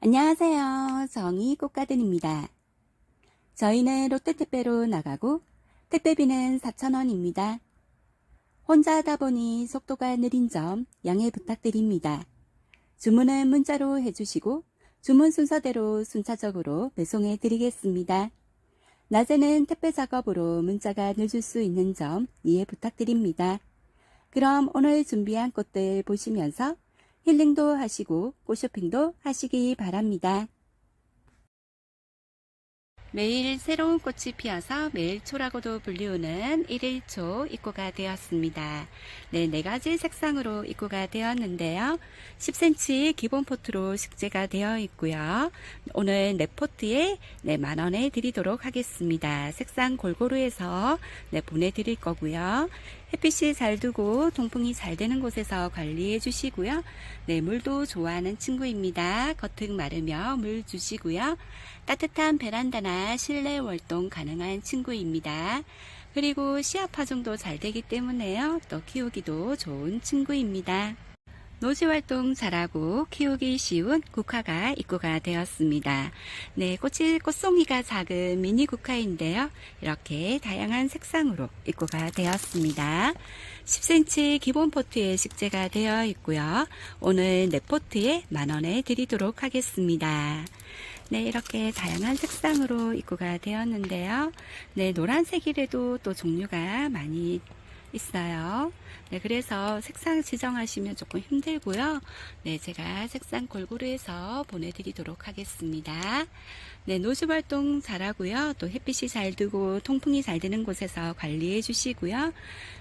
안녕하세요. 정의 꽃가든입니다. 저희는 롯데택배로 나가고 택배비는 4,000원입니다. 혼자 하다 보니 속도가 느린 점 양해 부탁드립니다. 주문은 문자로 해주시고 주문 순서대로 순차적으로 배송해 드리겠습니다. 낮에는 택배 작업으로 문자가 늦을 수 있는 점 이해 부탁드립니다. 그럼 오늘 준비한 꽃들 보시면서 힐링도 하시고 꽃쇼핑도 하시기 바랍니다. 매일 새로운 꽃이 피어서 매일 초라고도 불리우는 1일초 입고가 되었습니다. 네, 네 가지 색상으로 입고가 되었는데요. 10cm 기본 포트로 식재가 되어 있고요. 오늘 네 포트에 네, 만 원에 드리도록 하겠습니다. 색상 골고루 해서 네, 보내드릴 거고요. 햇빛이 잘 두고 통풍이 잘 되는 곳에서 관리해 주시고요. 네, 물도 좋아하는 친구입니다. 겉흙 마르며 물 주시고요. 따뜻한 베란다나 실내 활동 가능한 친구입니다. 그리고 씨앗 파종도 잘 되기 때문에요. 또 키우기도 좋은 친구입니다. 노지 활동 잘하고 키우기 쉬운 국화가 입고가 되었습니다. 네, 꽃이 꽃송이가 작은 미니 국화인데요. 이렇게 다양한 색상으로 입고가 되었습니다. 10cm 기본 포트에 식재가 되어 있고요. 오늘 네 포트에 만 원에 드리도록 하겠습니다. 네, 이렇게 다양한 색상으로 입고가 되었는데요. 네, 노란색이라도 또 종류가 많이 있어요. 네, 그래서 색상 지정하시면 조금 힘들고요. 네, 제가 색상 골고루 해서 보내드리도록 하겠습니다. 네, 노즈 활동 잘하고요. 또 햇빛이 잘 들고 통풍이 잘 되는 곳에서 관리해 주시고요.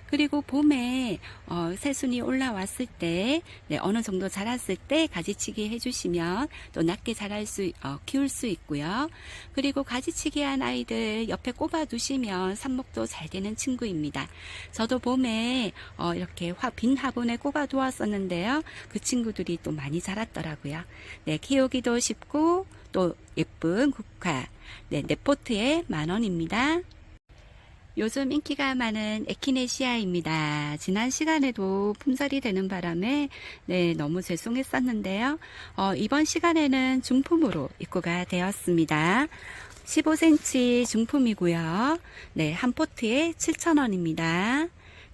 그리고 봄에 어, 새순이 올라왔을 때 네, 어느 정도 자랐을 때 가지치기 해주시면 또 낮게 자랄 수 어, 키울 수 있고요. 그리고 가지치기 한 아이들 옆에 꼽아 두시면 삽목도 잘 되는 친구입니다. 저도 봄에 어, 이렇게 화, 빈 화분에 꼽아 두었었는데요. 그 친구들이 또 많이 자랐더라고요. 네, 키우기도 쉽고 또 예쁜 국화. 네, 네포트에 만 원입니다. 요즘 인기가 많은 에키네시아입니다. 지난 시간에도 품절이 되는 바람에 네, 너무 죄송했었는데요. 어, 이번 시간에는 중품으로 입고가 되었습니다. 15cm 중품이고요. 네, 한 포트에 7,000원입니다.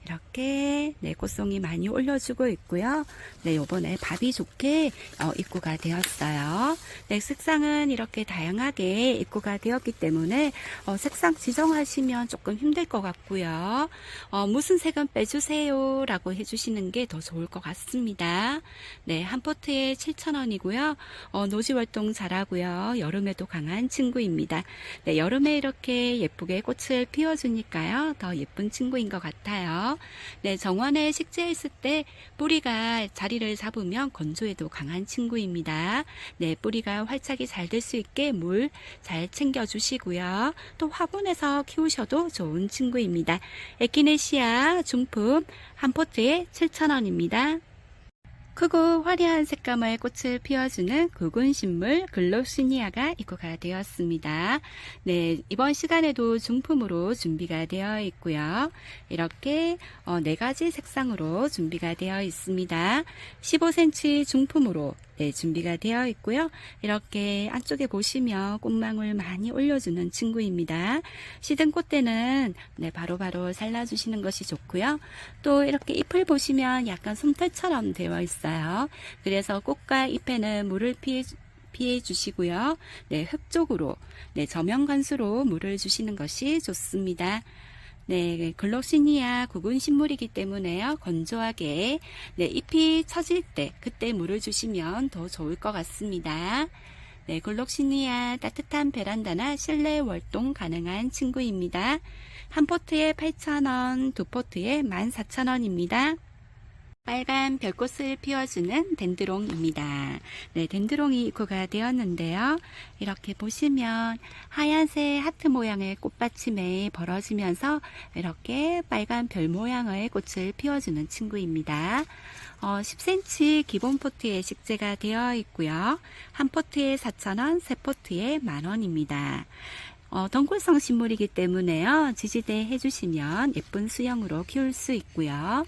이렇게 네, 꽃송이 많이 올려주고 있고요. 네, 요번에 밥이 좋게 어, 입고가 되었어요. 네, 색상은 이렇게 다양하게 입고가 되었기 때문에 어, 색상 지정하시면 조금 힘들 것 같고요. 어, 무슨 색은 빼주세요 라고 해주시는 게 더 좋을 것 같습니다. 네, 한 포트에 7,000원이고요. 어, 노지 활동 잘하고요. 여름에도 강한 친구입니다. 네, 여름에 이렇게 예쁘게 꽃을 피워주니까요. 더 예쁜 친구인 것 같아요. 네, 정원에 식재했을 때 뿌리가 자리를 잡으면 건조에도 강한 친구입니다. 네, 뿌리가 활착이 잘 될 수 있게 물 잘 챙겨 주시고요. 또 화분에서 키우셔도 좋은 친구입니다. 에키네시아 중품 한 포트에 7,000원입니다. 크고 화려한 색감의 꽃을 피워주는 굵은 식물 글로시니아가 입고가 되었습니다. 네, 이번 시간에도 중품으로 준비가 되어 있고요. 이렇게 어, 네 가지 색상으로 준비가 되어 있습니다. 15cm 중품으로 네, 준비가 되어 있고요. 이렇게 안쪽에 보시면 꽃망울 많이 올려주는 친구입니다. 시든 꽃대는 네, 바로바로 잘라주시는 것이 좋고요. 또 이렇게 잎을 보시면 약간 솜털처럼 되어 있어요. 그래서 꽃과 잎에는 물을 피해 피해 주시고요. 네, 흙 쪽으로 네, 저면 관수로 물을 주시는 것이 좋습니다. 네, 글록시니아 구근 식물이기 때문에요. 건조하게 네, 잎이 처질 때 그때 물을 주시면 더 좋을 것 같습니다. 네, 글록시니아 따뜻한 베란다나 실내 활동 가능한 친구입니다. 한 포트에 8,000원, 두 포트에 14,000원입니다. 빨간 별꽃을 피워주는 덴드롱입니다. 네, 덴드롱이 입고가 되었는데요. 이렇게 보시면 하얀색 하트 모양의 꽃받침에 벌어지면서 이렇게 빨간 별 모양의 꽃을 피워주는 친구입니다. 어, 10cm 기본 포트에 식재가 되어 있고요. 한 포트에 4,000원, 세 포트에 만원입니다. 어, 덩굴성 식물이기 때문에요. 지지대 해주시면 예쁜 수영으로 키울 수 있고요.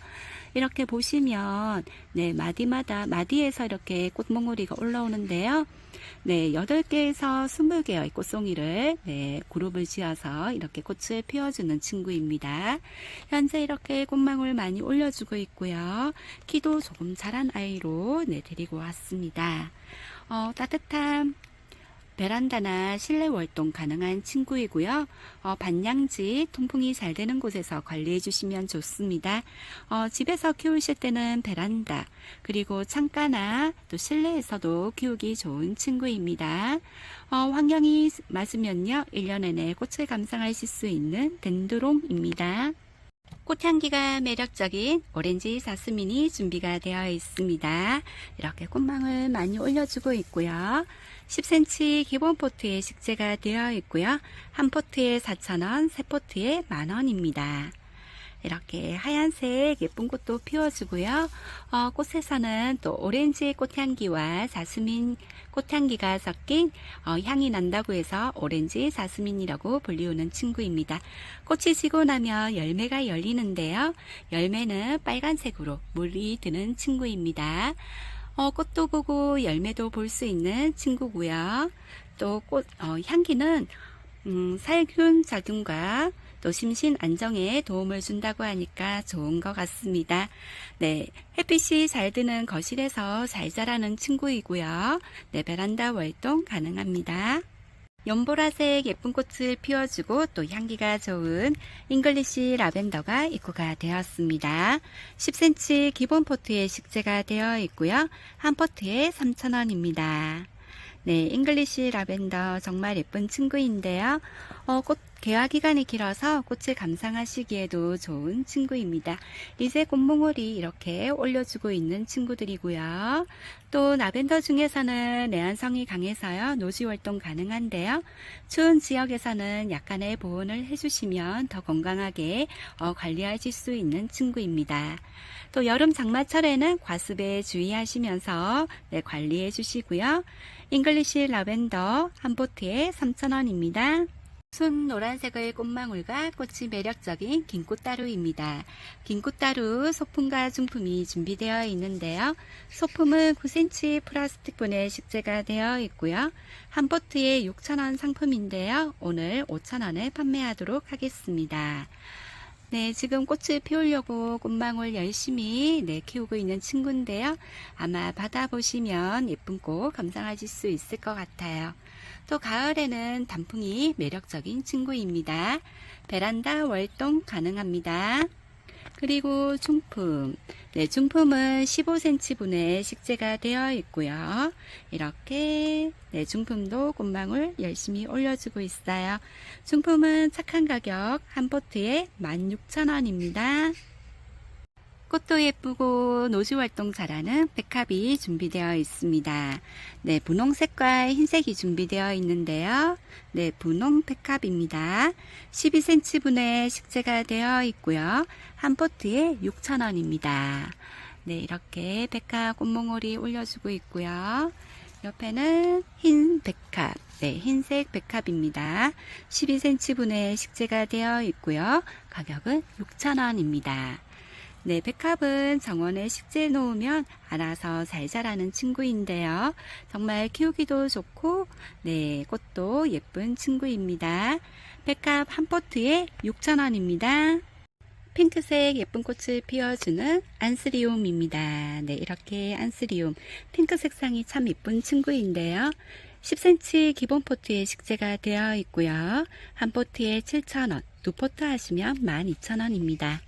이렇게 보시면 네, 마디마다 마디에서 이렇게 꽃몽오리가 올라오는데요. 네, 8개에서 20개의 꽃송이를 네, 그룹을 지어서 이렇게 꽃을 피워주는 친구입니다. 현재 이렇게 꽃망울 많이 올려주고 있고요. 키도 조금 자란 아이로 네, 데리고 왔습니다. 어, 따뜻한 베란다나 실내 활동 가능한 친구이고요. 어, 반양지, 통풍이 잘 되는 곳에서 관리해 주시면 좋습니다. 어, 집에서 키우실 때는 베란다, 그리고 창가나 또 실내에서도 키우기 좋은 친구입니다. 어, 환경이 맞으면요, 1년 내내 꽃을 감상하실 수 있는 덴드롬입니다. 꽃향기가 매력적인 오렌지 사스민이 준비가 되어 있습니다. 이렇게 꽃망울 많이 올려주고 있고요. 10cm 기본 포트에 식재가 되어 있고요. 한 포트에 4,000원, 세 포트에 만원입니다. 이렇게 하얀색 예쁜 꽃도 피워주고요. 어, 꽃에서는 또 오렌지 꽃향기와 자스민 꽃향기가 섞인 어, 향이 난다고 해서 오렌지 자스민이라고 불리우는 친구입니다. 꽃이 지고 나면 열매가 열리는데요. 열매는 빨간색으로 물이 드는 친구입니다. 어, 꽃도 보고 열매도 볼 수 있는 친구고요. 또 꽃, 어, 향기는 음, 살균 작용과 또 심신 안정에 도움을 준다고 하니까 좋은 것 같습니다. 네, 햇빛이 잘 드는 거실에서 잘 자라는 친구이고요. 네, 베란다 활동 가능합니다. 연보라색 예쁜 꽃을 피워주고 또 향기가 좋은 잉글리시 라벤더가 입고가 되었습니다. 10cm 기본 포트에 식재가 되어 있고요. 한 포트에 3,000원입니다. 네, 잉글리시 라벤더 정말 예쁜 친구인데요. 어, 꽃 개화 기간이 길어서 꽃을 감상하시기에도 좋은 친구입니다. 이제 꽃몽울이 이렇게 올려주고 있는 친구들이고요. 또 라벤더 중에서는 내한성이 강해서요. 노지 활동 가능한데요. 추운 지역에서는 약간의 보온을 해주시면 더 건강하게 어, 관리하실 수 있는 친구입니다. 또 여름 장마철에는 과습에 주의하시면서 네, 관리해 주시고요. 잉글리시 라벤더 한 포트에 3,000원입니다. 순 노란색의 꽃망울과 꽃이 매력적인 긴 꽃다루입니다. 긴 꽃다루 소품과 중품이 준비되어 있는데요. 소품은 9cm 플라스틱분에 식재가 되어 있고요. 한 포트에 6,000원 상품인데요. 오늘 5,000원에 판매하도록 하겠습니다. 네, 지금 꽃을 피우려고 꽃망울 열심히 네, 키우고 있는 친구인데요. 아마 받아보시면 예쁜 꽃 감상하실 수 있을 것 같아요. 또 가을에는 단풍이 매력적인 친구입니다. 베란다 월동 가능합니다. 그리고 중품. 네, 중품은 15cm 분의 식재가 되어 있고요. 이렇게 네, 중품도 꽃망울 열심히 올려주고 있어요. 중품은 착한 가격 한 포트에 16,000원입니다. 꽃도 예쁘고 노지 활동 잘하는 백합이 준비되어 있습니다. 네, 분홍색과 흰색이 준비되어 있는데요. 네, 분홍 백합입니다. 12cm 분의 식재가 되어 있고요. 한 포트에 6,000원입니다. 네, 이렇게 백합 꽃몽오리 올려주고 있고요. 옆에는 흰 백합, 네, 흰색 백합입니다. 12cm 분의 식재가 되어 있고요. 가격은 6,000원입니다. 네, 백합은 정원에 식재해 놓으면 알아서 잘 자라는 친구인데요. 정말 키우기도 좋고, 네, 꽃도 예쁜 친구입니다. 백합 한 포트에 6,000원입니다. 핑크색 예쁜 꽃을 피워주는 안스리움입니다. 네, 이렇게 안스리움. 핑크 색상이 참 예쁜 친구인데요. 10cm 기본 포트에 식재가 되어 있고요. 한 포트에 7,000원, 두 포트 하시면 12,000원입니다.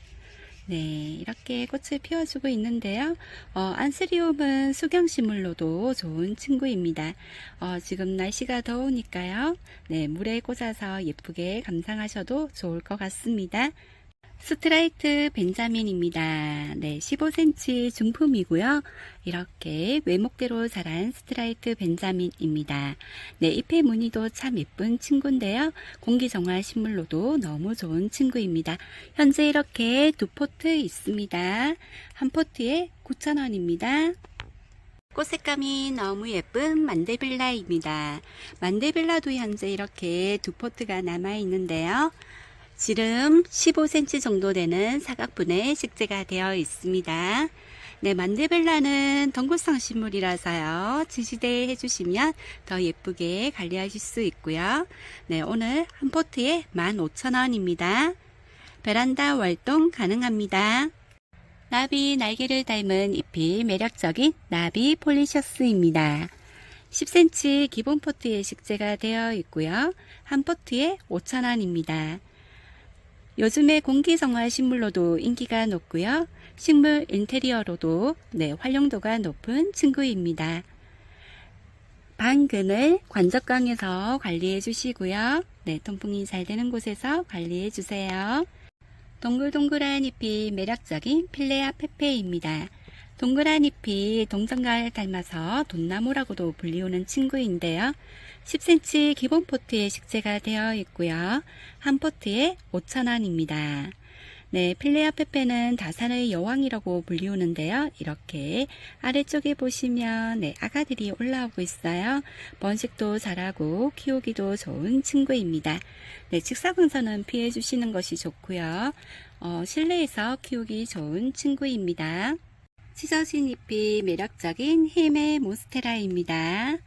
네, 이렇게 꽃을 피워주고 있는데요. 어, 안스리움은 수경식물로도 좋은 친구입니다. 어, 지금 날씨가 더우니까요. 네, 물에 꽂아서 예쁘게 감상하셔도 좋을 것 같습니다. 스트라이트 벤자민입니다. 네, 15cm 중품이고요. 이렇게 외목대로 자란 스트라이트 벤자민입니다. 네, 잎의 무늬도 참 예쁜 친구인데요. 공기정화 식물로도 너무 좋은 친구입니다. 현재 이렇게 두 포트 있습니다. 한 포트에 9,000원입니다. 꽃 색감이 너무 예쁜 만데빌라입니다. 만데빌라도 현재 이렇게 두 포트가 남아 있는데요. 지름 15cm 정도 되는 사각분의 식재가 되어 있습니다. 네, 만데벨라는 덩굴성 식물이라서요. 지지대 해주시면 더 예쁘게 관리하실 수 있고요. 네, 오늘 한 포트에 15,000원입니다. 베란다 활동 가능합니다. 나비 날개를 닮은 잎이 매력적인 나비 폴리셔스입니다. 10cm 기본 포트에 식재가 되어 있고요. 한 포트에 5,000원입니다. 요즘에 공기정화 식물로도 인기가 높고요. 식물 인테리어로도 네, 활용도가 높은 친구입니다. 반근을 관적강에서 관리해 주시고요. 네, 통풍이 잘 되는 곳에서 관리해 주세요. 동글동글한 잎이 매력적인 필레아 페페입니다. 동그란 잎이 동전갈 닮아서 돈나무라고도 불리우는 친구인데요. 10cm 기본 포트에 식재가 되어 있고요. 한 포트에 5,000원입니다. 네, 필레아 페페는 다산의 여왕이라고 불리우는데요. 이렇게 아래쪽에 보시면 네, 아가들이 올라오고 있어요. 번식도 잘하고 키우기도 좋은 친구입니다. 네, 직사광선은 피해 주시는 것이 좋고요. 어, 실내에서 키우기 좋은 친구입니다. 찢어진 잎이 매력적인 힘의 몬스테라입니다.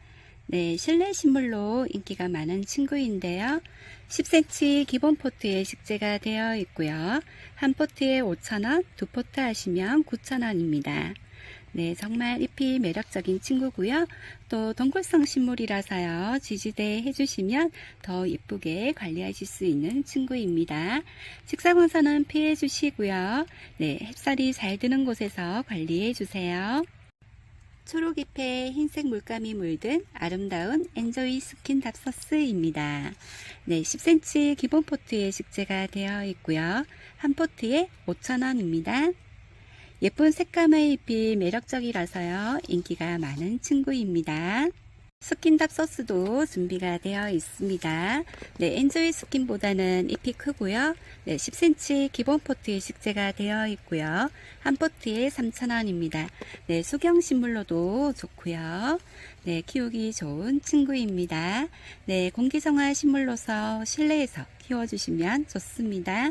네, 실내 식물로 인기가 많은 친구인데요. 10cm 기본 포트에 식재가 되어 있고요. 한 포트에 5,000원, 두 포트 하시면 9,000원입니다. 네, 정말 잎이 매력적인 친구고요. 또 동굴성 식물이라서요. 지지대 해주시면 더 예쁘게 관리하실 수 있는 친구입니다. 직사광선은 피해 주시고요. 네, 햇살이 잘 드는 곳에서 관리해 주세요. 초록잎에 흰색 물감이 물든 아름다운 엔조이 스킨 답서스입니다. 네, 10cm 기본 포트에 식재가 되어 있고요. 한 포트에 5,000원입니다. 예쁜 색감의 잎이 매력적이라서요. 인기가 많은 친구입니다. 스킨답 소스도 준비가 되어 있습니다. 네, 엔조이 스킨보다는 잎이 크고요. 네, 10cm 기본 포트에 식재가 되어 있고요. 한 포트에 3,000원입니다. 네, 수경식물로도 좋고요. 네, 키우기 좋은 친구입니다. 네, 공기정화 식물로서 실내에서 키워주시면 좋습니다.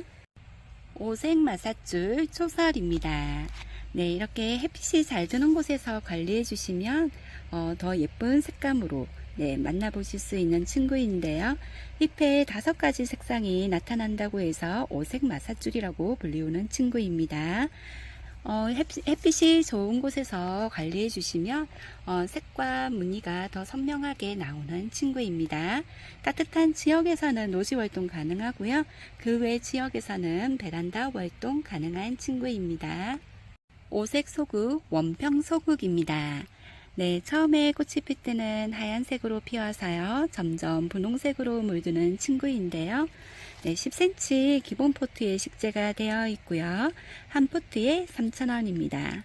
오색 마사줄 초설입니다. 네, 이렇게 햇빛이 잘 드는 곳에서 관리해 주시면 어, 더 예쁜 색감으로 네, 만나보실 수 있는 친구인데요. 잎에 다섯 가지 색상이 나타난다고 해서 오색 마사줄이라고 불리우는 친구입니다. 어, 햇빛, 햇빛이 좋은 곳에서 관리해 주시면 어, 색과 무늬가 더 선명하게 나오는 친구입니다. 따뜻한 지역에서는 노지 활동 가능하고요. 그 외 지역에서는 베란다 활동 가능한 친구입니다. 오색 소국, 원평 소국입니다. 네, 처음에 꽃이 필 때는 하얀색으로 피어서요. 점점 분홍색으로 물드는 친구인데요. 네, 10cm 기본 포트에 식재가 되어 있고요. 한 포트에 3,000원입니다.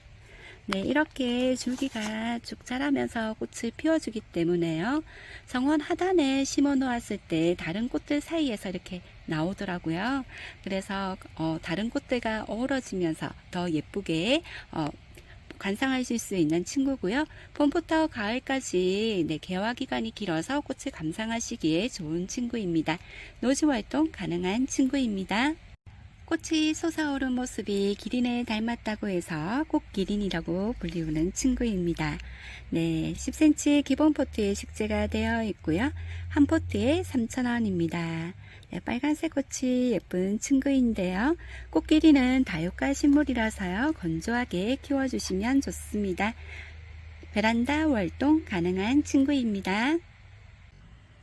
네, 이렇게 줄기가 쭉 자라면서 꽃을 피워주기 때문에요. 정원 하단에 심어 놓았을 때 다른 꽃들 사이에서 이렇게 나오더라고요. 그래서 어, 다른 꽃들과 어우러지면서 더 예쁘게 어, 관상하실 수 있는 친구고요. 봄부터 가을까지 네, 개화 기간이 길어서 꽃을 감상하시기에 좋은 친구입니다. 노지 활동 가능한 친구입니다. 꽃이 솟아오른 모습이 기린을 닮았다고 해서 꽃기린이라고 불리우는 친구입니다. 네, 10cm 기본 포트에 식재가 되어 있고요. 한 포트에 3,000원입니다. 네, 빨간색 꽃이 예쁜 친구인데요. 꽃기린은 다육가 식물이라서요. 건조하게 키워주시면 좋습니다. 베란다 활동 가능한 친구입니다.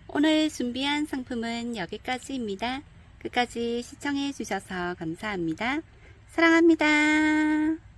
오늘 준비한 상품은 여기까지입니다. 끝까지 시청해 주셔서 감사합니다. 사랑합니다.